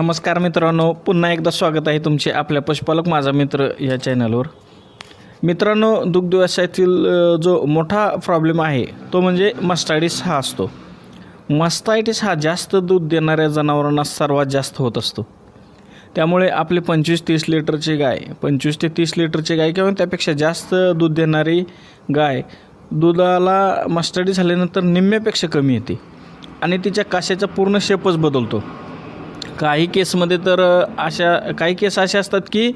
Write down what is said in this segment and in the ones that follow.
नमस्कार मित्रांनो पुन्हा एकदा स्वागत आहे तुमचे आपल्या पशुपालक माझा मित्र या चॅनलवर. मित्रांनो दुग्ध व्यवसायातील जो मोठा प्रॉब्लेम आहे तो म्हणजे मस्टायटिस हा असतो. मस्टायटिस हा जास्त दूध देणाऱ्या जनावरांना सर्वात जास्त होत असतो. त्यामुळे आपले पंचवीस तीस लिटरची गाय पंचवीस ते तीस लिटरची गाय किंवा त्यापेक्षा जास्त दूध देणारी गाय दुधाला मस्टडी झाल्यानंतर निम्म्यापेक्षा कमी येते आणि तिच्या काशाचा पूर्ण शेपच बदलतो. काही केसमध्ये तर अशा काही केस असे असतात की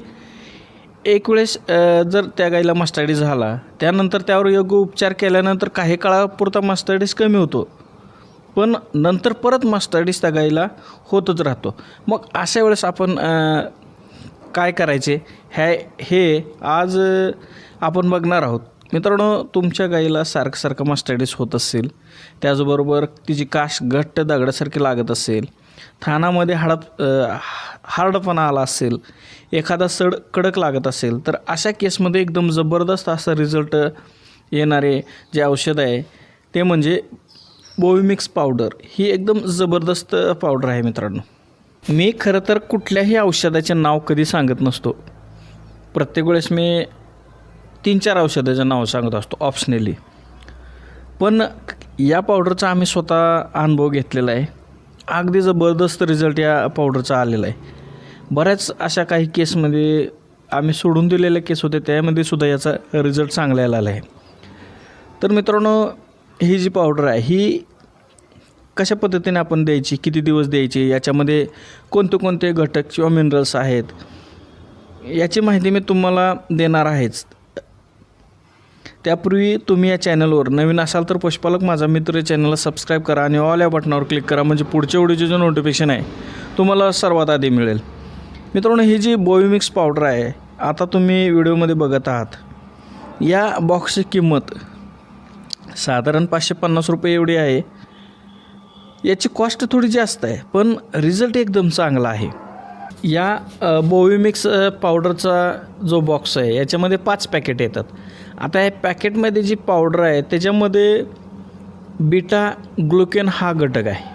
एक वेळेस जर त्या गाईला मस्टडी झाला त्यानंतर त्यावर योग्य उपचार केल्यानंतर काही काळापुरता मस्टडीस कमी होतो. पण नंतर परत मास्टर्डीस त्या गाईला होतच राहतो. मग अशा वेळेस आपण काय करायचे? ह्या हे आज आपण बघणार आहोत. मित्रांनो तुमच्या गाईला सारखं सारखं मास्टर्डीस होत असेल त्याचबरोबर तिची काश घट्ट दगडासारखी लागत असेल थानामध्ये हाडप हार्डपणा आला असेल एखादा सड कडक लागत असेल तर अशा केसमध्ये एकदम जबरदस्त असा रिझल्ट येणारे जे औषध आहे ते म्हणजे बोविमिक्स पावडर. ही एकदम जबरदस्त पावडर आहे मित्रांनो. मी खरं तर कुठल्याही औषधाचे नाव कधी सांगत नसतो. प्रत्येक वेळेस मी तीन चार औषधाचं नाव सांगत असतो ऑप्शनली पण या पावडरचा आम्ही स्वतः अनुभव घेतलेला आहे. अगदी जबरदस्त रिझल्ट या पावडरचा आलेला आहे. बऱ्याच अशा काही केसमध्ये आम्ही सोडून दिलेले केस होते त्यामध्ये सुद्धा याचा रिझल्ट चांगला आला आहे. तर मित्रांनो ही जी पावडर आहे ही कशा पद्धतीने आपण द्यायची किती दिवस द्यायची याच्यामध्ये कोणते कोणते घटक किंवा मिनरल्स आहेत याची माहिती मी तुम्हाला देणार आहेच. त्यापूर्वी तुम्ही या चॅनलवर नवीन असाल तर पशुपालक माझा मित्र चॅनलला सबस्क्राईब करा आणि ऑल या बटनावर क्लिक करा. म्हणजे पुढच्या व्हिडिओचे जे नोटिफिकेशन आहे तुम्हाला सर्वात आधी मिळेल. मित्रांनो ही जी बोयोमिक्स पावडर आहे आता तुम्ही व्हिडिओमध्ये बघत आहात. या बॉक्सची किंमत साधारण पाचशे पन्नास रुपये एवढी आहे. याची कॉस्ट थोडी जास्त आहे पण रिझल्ट एकदम चांगला आहे. या बोविमिक्स पावडरचा जो बॉक्स आहे याच्यामध्ये पाच पॅकेट येतात. आता या पॅकेटमध्ये जी पावडर आहे त्याच्यामध्ये बीटा ग्लुकेन हा घटक आहे.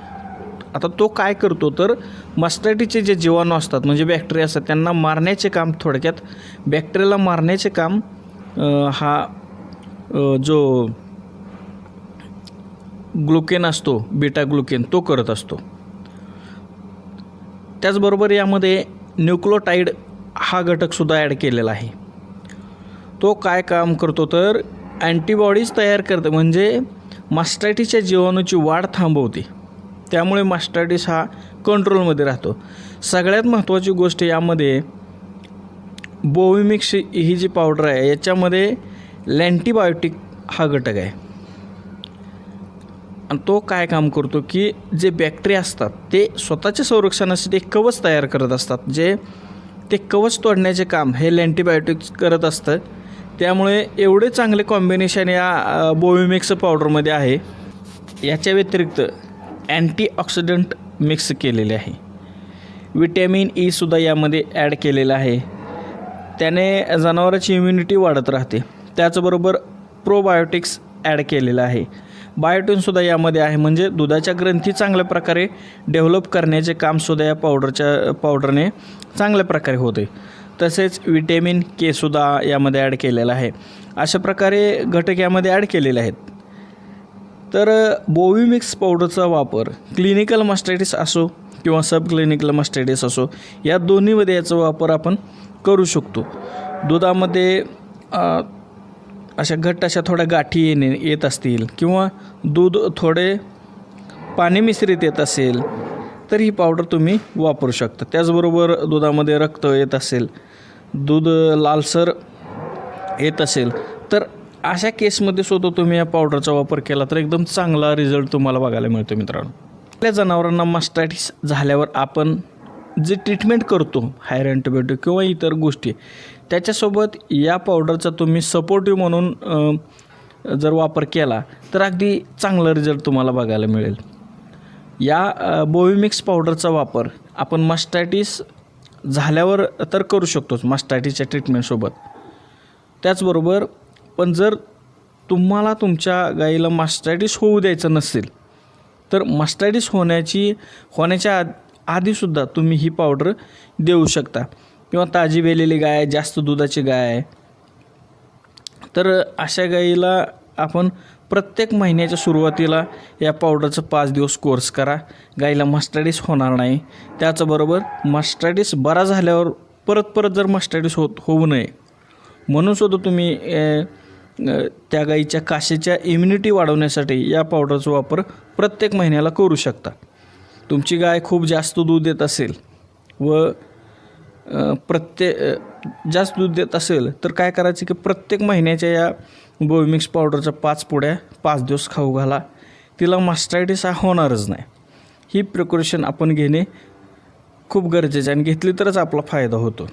आता तो काय करतो तर मस्टॅटीचे जे जीवाणू असतात म्हणजे बॅक्टेरिया असतात त्यांना मारण्याचे काम थोडक्यात बॅक्टेरियाला मारण्याचे काम हा जो ग्लुकेन असतो बीटा ग्लुकेन तो करत असतो. त्याचबरोबर यामध्ये न्यूक्लोटाईड हा घटकसुद्धा ॲड केलेला आहे. तो काय काम करतो तर अँटीबॉडीज तयार करते म्हणजे मास्टायटीसच्या जीवाणूची वाढ थांबवते. त्यामुळे मास्टायटीस हा कंट्रोलमध्ये राहतो. सगळ्यात महत्त्वाची गोष्ट यामध्ये बोविमिक्स ही जी पावडर आहे याच्यामध्ये लँटीबायोटिक हा घटक आहे. आणि तो काय काम करतो की जे बॅक्टेरिया असतात ते स्वतःच्या संरक्षणासाठी एक कवच तयार करत असतात. जे ते कवच तोडण्याचे काम हे लँटीबायोटिक्स करत असतं. त्यामुळे एवढे चांगले कॉम्बिनेशन या बोविमिक्स पावडरमध्ये आहे. याच्या व्यतिरिक्त अँटीऑक्सिडंट मिक्स केलेले आहे. विटॅमिन ईसुद्धा e यामध्ये ॲड केलेलं आहे. त्याने जनावराची इम्युनिटी वाढत राहते. त्याचबरोबर प्रोबायोटिक्स ॲड केलेलं आहे. बायोटिनसुद्धा यामध्ये आहे. म्हणजे दुधाच्या ग्रंथी चांगल्या प्रकारे डेव्हलप करण्याचे कामसुद्धा या पावडरच्या पावडरने चांगल्या प्रकारे होते. तसेच विटॅमिन केसुद्धा यामध्ये ॲड केलेलं आहे. अशा प्रकारे घटक यामध्ये ॲड केलेले आहेत. तर बोविमिक्स पावडरचा वापर क्लिनिकल मास्टायटिस असो किंवा सब क्लिनिकल मास्टायटिस असो या दोन्हीमध्ये याचा वापर आपण करू शकतो. दुधामध्ये अशा घट्ट अशा थोड्या गाठी येणे येत असतील किंवा दूध थोडे पाणी मिश्रित येत असेल तर ही पावडर तुम्ही वापरू शकता. त्याचबरोबर दुधामध्ये रक्त येत असेल दूध लालसर येत असेल तर अशा केसमध्ये सुद्धा तुम्ही या पावडरचा वापर केला तर एकदम चांगला रिझल्ट तुम्हाला बघायला मिळतो मित्रांनो. आपल्या जनावरांना मास्टायटिस झाल्यावर आपण जे ट्रीटमेंट करतो हायर अँटीबायोटिक किंवा इतर गोष्टी त्याच्यासोबत या पावडरचा तुम्ही सपोर्टिव्ह म्हणून जर वापर केला तर अगदी चांगला रिझल्ट तुम्हाला बघायला मिळेल. या बोविमिक्स पावडरचा वापर आपण मास्टायटिस झाल्यावर तर करू शकतोच मास्टायटिसच्या ट्रीटमेंटसोबत त्याचबरोबर पण जर तुम्हाला तुमच्या गाईला मास्टायटिस होऊ द्यायचं नसेल तर मास्टायटिस होण्याची होण्याच्या आधीसुद्धा तुम्ही ही पावडर देऊ शकता. किंवा ताजी वेलेली गाय जास्त दुधाची गाय. आहे तर अशा गाईला आपण प्रत्येक महिन्याच्या सुरुवातीला या पावडरचं पाच दिवस कोर्स करा. गाईला मस्टॅडिस होणार नाही. त्याचबरोबर मस्टॅडिस बरा झाल्यावर परत परत जर मस्टॅडिस होत होऊ नये. म्हणून सुद्धा तुम्ही त्या गाईच्या काशीच्या इम्युनिटी वाढवण्यासाठी या पावडरचा वापर प्रत्येक महिन्याला करू शकता. तुमची गाय खूप जास्त दूध देत असेल व प्रत्येक जास्त दूध देत असेल तर काय करायचं की प्रत्येक महिन्याच्या या बोविमिक्स पावडरच्या पाच पुड्या पाच दिवस खाऊ घाला. तिला मास्टायटिस हा होणारच नाही. ही प्रिकॉशन आपण घेणे खूप गरजेचे आणि घेतली तरच आपला फायदा होतो.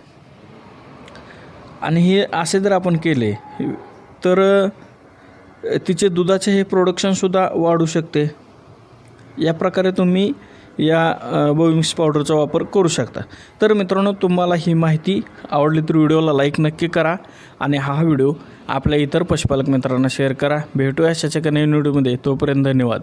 आणि हे असे जर आपण केले तर तिचे दुधाचे हे प्रोडक्शनसुद्धा वाढू शकते. या प्रकारे तुम्ही या बोविंग्स पावडरचा वापर करू शकता. तर मित्रांनो तुम्हाला ही माहिती आवडली तर व्हिडिओला लाईक नक्की करा आणि हा व्हिडिओ आपल्या इतर पशुपालक मित्रांना शेअर करा. भेटूया अशाच्या नवीन व्हिडिओमध्ये तोपर्यंत धन्यवाद.